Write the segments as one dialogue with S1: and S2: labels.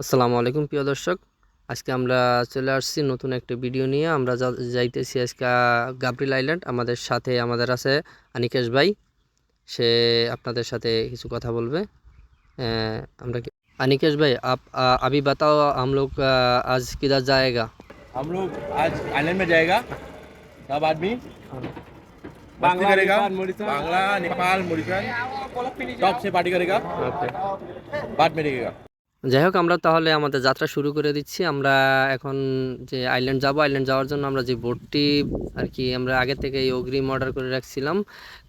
S1: আসসালামু আলাইকুম প্রিয় দর্শক আজকে আমরা চলে আসছি নতুন একটা ভিডিও নিয়ে আমরা যা- যাইতেছি আজকে গাবরিল আইল্যান্ড আমাদের সাথে আমাদের আছে আনিকেশ ভাই সে আপনাদের সাথে কিছু কথা বলবে আহ, আমরা কি- अनिकेश भाई आप आ, अभी बताओ हम लोग आ, आज किधर जाएगा
S2: हम लोग आज आइलैंड में जाएगा सब आदमी मस्ती करेगा बांग्ला नेपाल मॉरिशस टॉप से पार्टी करेगा बाद में रहेगा
S1: যাই হোক, আমরা তাহলে আমাদের যাত্রা শুরু করে দিচ্ছি। আমরা এখন যে আইল্যান্ড যাব আইল্যান্ড যাওয়ার জন্য আমরা যে বোর্ডটি আর কি আমরা আগে থেকে এই অগ্রিম অর্ডার করে রাখছিলাম,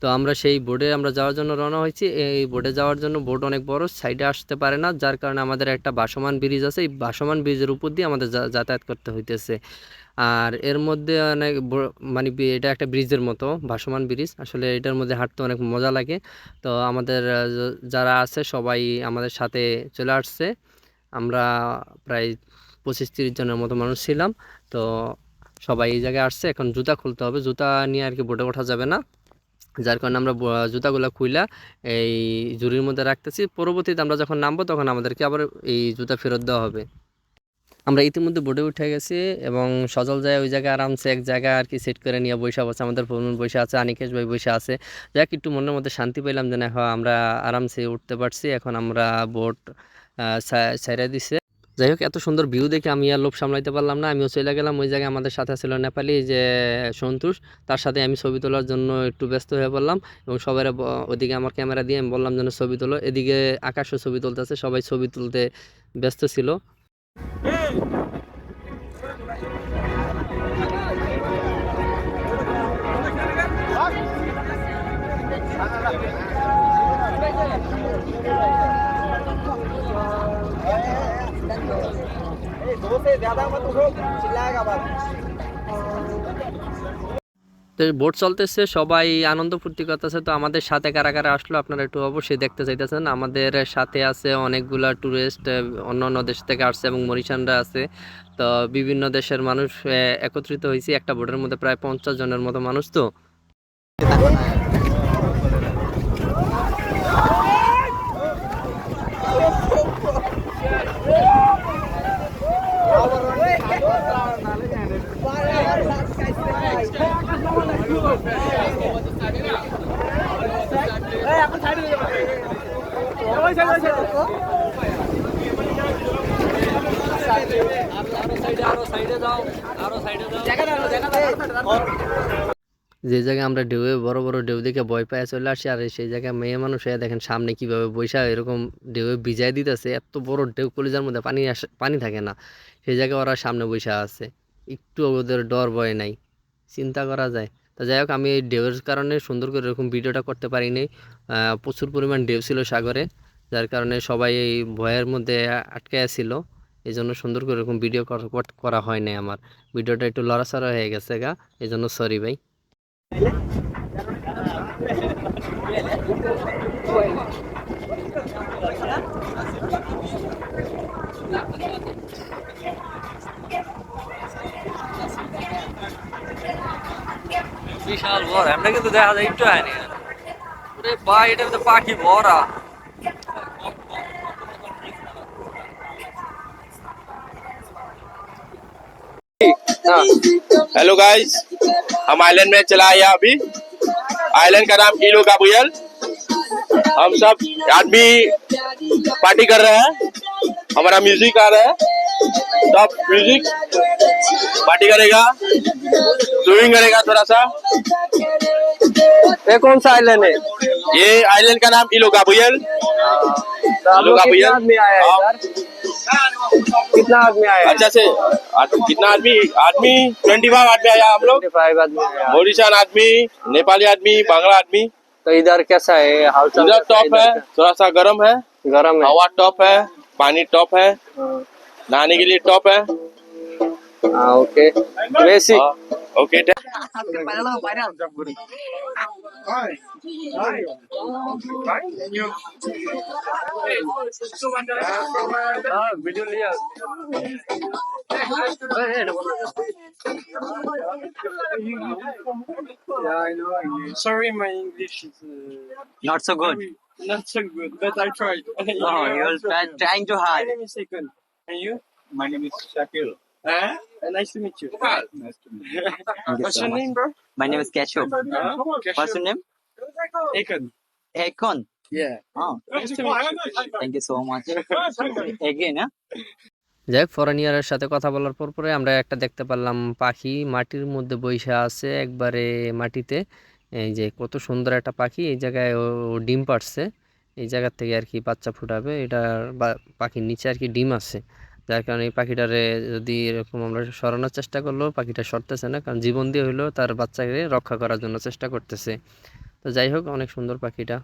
S1: তো আমরা সেই বোর্ডে আমরা যাওয়ার জন্য রওনা হয়েছি। এই বোর্ডে যাওয়ার জন্য বোর্ড অনেক বড় সাইডে আসতে পারে না, যার কারণে আমাদের একটা বাসমান ব্রিজ আছে। এই বাসমান ব্রিজের উপর দিয়ে আমাদের যাতায়াত করতে হইতেছে। আর এর মধ্যে অনেক মানে এটা একটা ব্রিজের মতো, ভাসমান ব্রিজ। আসলে এটার মধ্যে হাঁটতে অনেক মজা লাগে। তো আমাদের যারা আছে সবাই আমাদের সাথে চলে আসছে। আমরা প্রায় পঁচিশ তিরিশ জনের মতো মানুষ ছিলাম। তো সবাই এই জায়গায় আসছে। এখন জুতা খুলতে হবে। জুতা নিয়ে আর কি বোটে ওঠা যাবে না। যার কারণে আমরা জুতাগুলো খুইলা এই জুরির মধ্যে রাখতেছি। পরবর্তীতে আমরা যখন নামবো তখন আমাদেরকে আবার এই জুতা ফেরত দেওয়া হবে। আমরা ইতিমধ্যে বোটে উঠে গেছি এবং সজল যায় ওই জায়গায় আরামসে এক জায়গায় আর কি সেট করে নিয়ে বৈশা বসে আমাদের ফোন বসে আছে আনিকেশ ভাই বসে আছে। যাক একটু মনের মধ্যে শান্তি পেলাম যে না হ্যাঁ, আমরা আরামসে উঠতে পারছি। এখন আমরা বোট ছেড়ে দিছে। যাই হোক এত সুন্দর ভিউ দেখে আমি আর লোভ সামলাইতে পারলাম না। আমিও চলে গেলাম ওই জায়গায় আমাদের সাথে ছিল নেপালি যে সন্তোষ তার সাথে আমি ছবি তোলার জন্য একটু ব্যস্ত হয়ে পড়লাম এবং সবাই ওদিকে আমার ক্যামেরা দিয়ে আমি বললাম যেন ছবি তোলো। এদিকে আকাশও ছবি তুলতেছে সবাই ছবি তুলতে ব্যস্ত ছিল। তো বোট চলতেছে, সবাই আনন্দ ফুর্তি করতেছে। তো আমাদের সাথে কারা কারা আসলো আপনারা একটু অবশ্যই দেখতে চাইতেছেন। আমাদের সাথে আছে অনেকগুলা ট্যুরিস্ট অন্য অন্য দেশ থেকে আসছে এবং মরিশানরা আছে। তো বিভিন্ন দেশের মানুষ একত্রিত হয়েছে। একটা বোটের মধ্যে প্রায় পঞ্চাশ জনের মতো মানুষ তো। যে জায়গায় আমরা ঢেউয়ে বড় বড় ঢেউ দেখে ভয় পায় চলে আসি, আর সেই জায়গায় মেয়ে মানুষ দেখেন সামনে কীভাবে বৈশা এরকম ঢেউয়ে ভিজাই দিতেছে। এত বড় ঢেউ কলিজার মধ্যে পানি পানি থাকে না। সেই জায়গায় ওরা সামনে বৈশা আছে। একটু ওদের ডর ভয় নাই। চিন্তা করা যায়। যাই হোক, আমি এই কারণে সুন্দর করে এরকম ভিডিওটা করতে পারিনি। প্রচুর পরিমাণ ঢেউ ছিল সাগরে, যার কারণে সবাই এই ভয়ের মধ্যে আটকে ছিল এই জন্য সুন্দর করে এরকম ভিডিও করা হয় নাই আমার। ভিডিওটা একটু লড়াচড়া হয়ে গেছে গা এই জন্য সরি ভাই। বিশাল বড় আমরা কিন্তু দেখা যায় একটু হয়নি ওরে ভাই এটা তো পাখি ভরা
S2: हेलो गाइस हम आइलैंड में चला आया अभी आइलैंड का नाम इलो गाबुयल हम सब आदमी पार्टी कर रहे हैं हमारा म्यूजिक आ रहा है सब म्यूज़िक पार्टी करेगा। स्विमिंग करेगा थोड़ा सा
S1: ये कौन सा आइलैंड है?
S2: ये आइलैंड का नाम इलो गाबुयल इलो गाबुयल
S1: आदमी आया
S2: हाँ।
S1: कितना आदमी आया
S2: अच्छा से कितना आदमी? आदमी ट्वेंटी फाइव आदमी आया हम लोग।
S1: फाइव आदमी
S2: नेपाली आदमी बांग्ला आदमी।
S1: तो इधर कैसा है?
S2: इधर टॉप है थोड़ा सा गर्म है।
S1: गरम है।
S2: हवा टॉप है पानी टॉप है। नहाने के लिए टॉप है
S1: हाँ ओके वैसी
S2: हाँ, ओके
S1: वीडियो लिया
S3: Yeah, I know English. Sorry, my English is uh,
S1: Not so good.
S3: not so good, but I tried.
S1: No, you're try- trying to
S3: Wait
S1: hide.
S3: a second. And you?
S4: My name is Shakil.
S3: Uh, nice to meet you.
S4: Nice to meet you.
S5: Thank you
S3: What's
S5: so
S3: your
S5: much.
S3: name, bro?
S5: My name is Keshav. What's your name?
S3: Akon.
S5: Akon.
S3: Yeah.
S5: Oh,
S3: Nice to meet you.
S5: thank you so much. Again, huh?
S1: যাই হোক ফরেনিয়ারের সাথে কথা বলার পর পরে আমরা একটা দেখতে পারলাম পাখি মাটির মধ্যে বৈশা আছে একবারে মাটিতে এই যে কত সুন্দর একটা পাখি এই জায়গায় ও ডিম পাড়ছে এই জায়গার থেকে আর কি বাচ্চা ফুটাবে, এটা পাখির নিচে আর কি ডিম আছে। যার কারণে এই পাখিটারে যদি এরকম আমরা সরানোর চেষ্টা করলেও পাখিটা সরতেছে না, কারণ জীবন দিয়ে হলেও তার বাচ্চাকে রক্ষা করার জন্য চেষ্টা করতেছে। তো যাই হোক, অনেক সুন্দর পাখিটা।